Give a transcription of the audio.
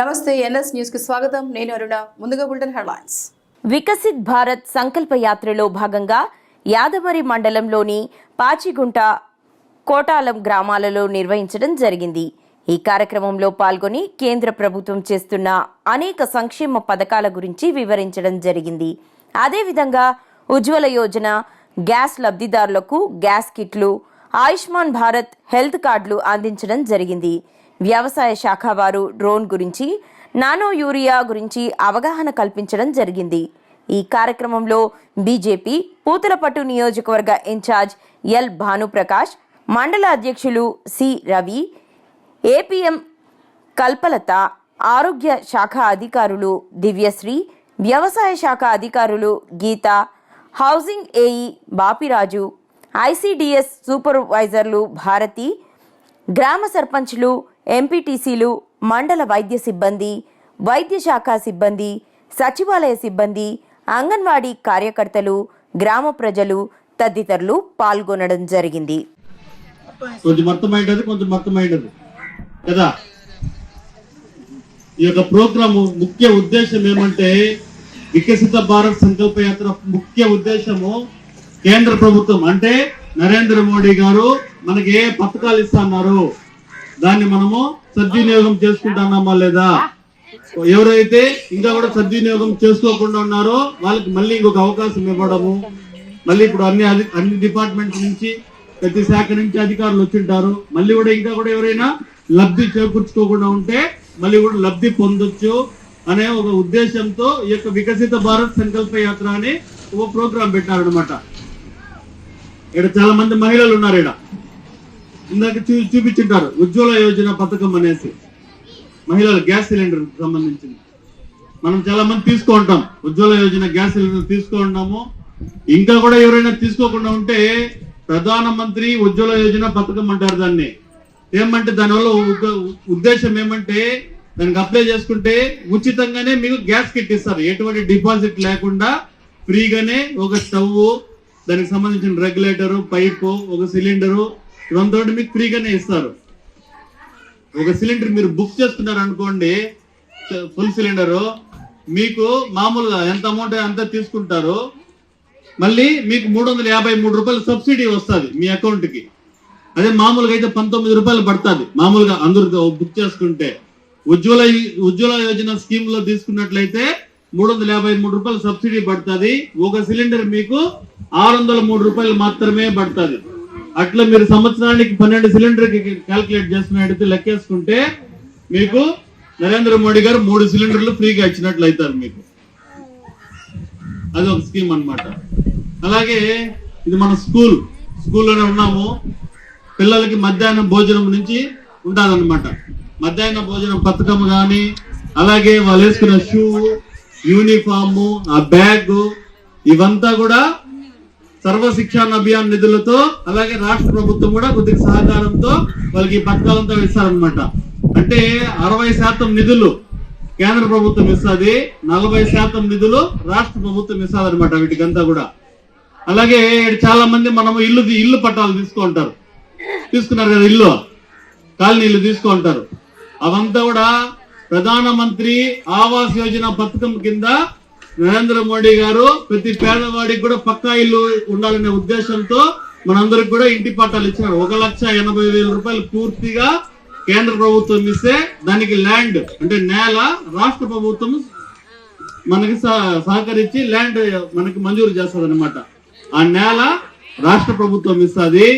నమస్తే ఎన్ఎస్ న్యూస్కి స్వాగతం. నేను అరుణ. ముందుగా బులెటిన్ హెడ్లైన్స్. వికసిత్ భారత్ సంకల్ప యాత్రలో భాగంగా యాదమరి మండలంలోని పాచిగుంట కోటాలం గ్రామాలలో నిర్వహించడం జరిగింది. ఈ కార్యక్రమంలో పాల్గొని కేంద్ర ప్రభుత్వం చేస్తున్న అనేక సంక్షేమ పథకాల గురించి వివరించడం జరిగింది. అదేవిధంగా ఉజ్వల యోజన గ్యాస్ లబ్ధిదారులకు గ్యాస్ కిట్లు ఆయుష్మాన్ భారత్ హెల్త్ కార్డులు అందించడం జరిగింది. వ్యవసాయ శాఖ వారు డ్రోన్ గురించి నానో యూరియా గురించి అవగాహన కల్పించడం జరిగింది. ఈ కార్యక్రమంలో బీజేపీ పూతలపట్టు నియోజకవర్గ ఇన్ఛార్జ్ ఎల్ భానుప్రకాష్ మండల అధ్యక్షులు సి రవి ఏపీఎం కల్పలత ఆరోగ్య శాఖ అధికారులు దివ్యశ్రీ వ్యవసాయ శాఖ అధికారులు Geetha housing AE Bapiraju ICDS సూపర్వైజర్లు Bharathi గ్రామ సర్పంచ్లు ఎంపీటీసీలు మండల వైద్య సిబ్బంది వైద్య శాఖ సిబ్బంది సచివాలయ సిబ్బంది అంగన్వాడీ కార్యకర్తలు గ్రామ ప్రజలు తదితరులు పాల్గొనడం జరిగింది. కొంచెం అర్థమైంటది కొంచెం అర్థమైంటది కదా? ఈ యొక్క ప్రోగ్రామ్ ముఖ్య ఉద్దేశం ఏమంటే వికసిత భారత్ సంకల్ప యాత్ర ముఖ్య ఉద్దేశము కేంద్ర ప్రభుత్వం. అంటే నరేంద్ర మోడీ గారు మనకి ఏ పథకాలు ఇస్తున్నారు దాన్ని మనము సద్వినియోగం చేసుకుంటున్నామా లేదా? ఎవరైతే ఇంకా కూడా సద్వినియోగం చేసుకోకుండా ఉన్నారో వాళ్ళకి మళ్ళీ ఇంకొక అవకాశం ఇవ్వడము. మళ్ళీ ఇప్పుడు అన్ని అధి- అన్ని డిపార్ట్మెంట్స్ నుంచి ప్రతి శాఖ నుంచి అధికారులు వచ్చింటారు. మళ్ళీ కూడా ఇంకా కూడా ఎవరైనా లబ్ధి చేకూర్చుకోకుండా ఉంటే మళ్ళీ కూడా లబ్ధి పొందొచ్చు అనే ఒక ఉద్దేశంతో ఈ యొక్క వికసిత భారత్ సంకల్ప యాత్ర అని ఒక ప్రోగ్రాం పెట్టారనమాట ఇక్కడ చాలా మంది మహిళలు ఉన్నారు ఇక్కడ. ఇందాక చూ చూపించుంటారు. ఉజ్వల యోజన పథకం అనేసి. మహిళల గ్యాస్ సిలిండర్ సంబంధించింది. మనం చాలా మంది తీసుకుంటాం ఉజ్వల యోజన గ్యాస్ సిలిండర్ తీసుకుంటాము ఇంకా కూడా ఎవరైనా తీసుకోకుండా ఉంటే ప్రధాన మంత్రి ఉజ్వల యోజన పథకం అంటారు దాన్ని. ఏమంటే దానివల్ల ఉద్దేశం ఏమంటే దానికి అప్లై చేసుకుంటే ఉచితంగానే మీకు గ్యాస్ కిట్ ఇస్తారు. ఎటువంటి డిపాజిట్ లేకుండా ఫ్రీగానే ఒక స్టవ్ దానికి సంబంధించిన రెగ్యులేటరు పైపు ఒక సిలిండరు ఇవంతా మీకు ఫ్రీగానే ఇస్తారు. ఒక సిలిండర్ మీరు బుక్ చేస్తున్నారు అనుకోండి ఫుల్ సిలిండర్ మీకు మామూలుగా ఎంత అమౌంట్ అంత తీసుకుంటారు మళ్ళీ మీకు మూడు వందల యాభై మూడు రూపాయలు సబ్సిడీ వస్తుంది మీ అకౌంట్కి. అదే మామూలుగా అయితే పంతొమ్మిది రూపాయలు పడుతుంది. మామూలుగా అందరు బుక్ చేసుకుంటే ఉజ్వల ఉజ్వల యోజన స్కీమ్లో తీసుకున్నట్లయితే మూడు వందల యాభై మూడు రూపాయలు సబ్సిడీ పడుతుంది. ఒక సిలిండర్ మీకు ఆరు వందల మూడు రూపాయలు మాత్రమే పడుతుంది. అట్లా మీరు సంవత్సరానికి పన్నెండు సిలిండర్ క్యాల్కులేట్ చేసుకున్నట్టయితే లెక్కేసుకుంటే మీకు నరేంద్ర మోడీ గారు మూడు సిలిండర్లు ఫ్రీగా ఇచ్చినట్లు అవుతారు మీకు. అది ఒక స్కీమ్ అన్నమాట. అలాగే ఇది మన స్కూల్. స్కూల్లోనే ఉన్నాము. పిల్లలకి మధ్యాహ్నం భోజనం నుంచి ఉండాలన్నమాట. మధ్యాహ్న భోజనం పథకం కానీ అలాగే వాళ్ళు వేసుకున్న షూ యూనిఫాము ఆ బ్యాగ్ ఇవంతా కూడా సర్వశిక్షణ అభియాన్ నిధులతో అలాగే రాష్ట్ర ప్రభుత్వం కూడా కొద్దిగా సహకారంతో వాళ్ళకి ఈ పథకాలంతా ఇస్తారనమాట అంటే అరవై శాతం నిధులు కేంద్ర ప్రభుత్వం ఇస్తుంది నలభై శాతం నిధులు రాష్ట్ర ప్రభుత్వం ఇస్తుంది అనమాట వీటికంతా కూడా. అలాగే చాలా మంది మనము ఇల్లు ఇల్లు పట్టాలు తీసుకుంటారు తీసుకున్నారు కదా ఇల్లు కాలనీలు తీసుకుంటారు అవంతా కూడా ప్రధానమంత్రి ఆవాస్ యోజన పథకం కింద నరేంద్ర మోడీ గారు ప్రతి పేదవాడికి కూడా పక్కా ఇల్లు ఉండాలనే ఉద్దేశంతో మనందరికి కూడా ఇంటి పట్టాలు ఇచ్చినారు ఒక లక్ష ఎనభై వేల రూపాయలు పూర్తిగా కేంద్ర ప్రభుత్వం ఇస్తే దానికి ల్యాండ్ అంటే నేల రాష్ట్ర ప్రభుత్వం మనకి సహకరించి ల్యాండ్ మనకి మంజూరు చేస్తుంది ఆ నేల రాష్ట్ర ప్రభుత్వం ఇస్తుంది.